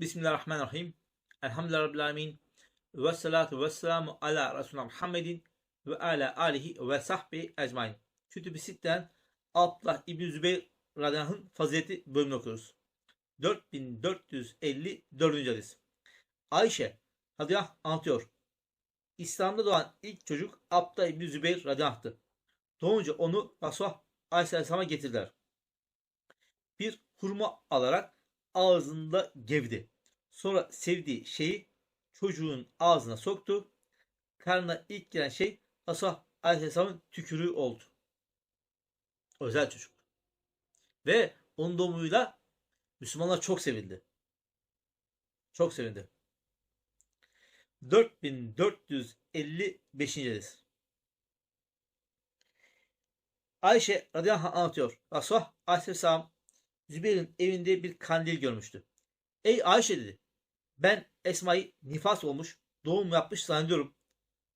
Bismillahirrahmanirrahim. Elhamdülillahi Rabbil Alemin. Ve salatu ve selamu ala Resulullah Muhammedin ve ala alihi ve sahbihi ecmain. Kütüb-i Sitte'den Abdullah İbni Zübeyir radıyallahu fazileti bölümünü okuyoruz. 4454. hadis. Ayşe anh anlatıyor. İslam'da doğan ilk çocuk Abdullah İbni Zübeyir radıyallahu Doğunca onu Resulullah Aleyhisselam'a getirdiler. Bir hurma alarak ağzında gevdi. Sonra sevdiği şeyi çocuğun ağzına soktu. Karnına ilk gelen şey Resulullah Aleyhisselam'ın tükürüğü oldu. Özel çocuk. Ve onun doğumuyla Müslümanlar çok sevildi. Çok sevindi. 4455. hadis. Ayşe radıyallahu anh anlatıyor. Resulullah aleyhisselam Zübeyir'in evinde bir kandil görmüştü. Ey Ayşe dedi. Ben Esma'yı nifas olmuş, doğum yapmış zannediyorum.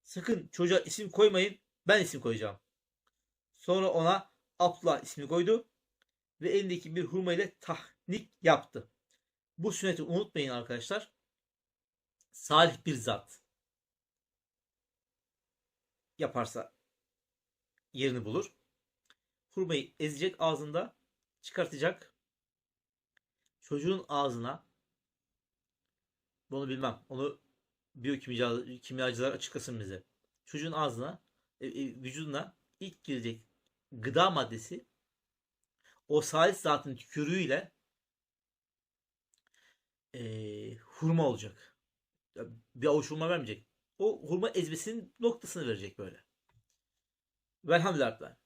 Sakın çocuğa isim koymayın, ben isim koyacağım. Sonra ona Abdullah ismini koydu ve elindeki bir hurma ile tahnik yaptı. Bu sünneti unutmayın arkadaşlar. Salih bir zat yaparsa yerini bulur. Hurmayı ezecek ağzında, çıkartacak. Çocuğun ağzına bunu bilmem. Onu biyokimyacılar kimyacılar açıklasın bize. Çocuğun ağzına, e, e, vücuduna ilk girecek gıda maddesi o salih zatın tükürüğüyle e, hurma olacak. Bir avuç hurma vermeyecek. O hurma ezmesinin noktasını verecek böyle. Velhamdülillah.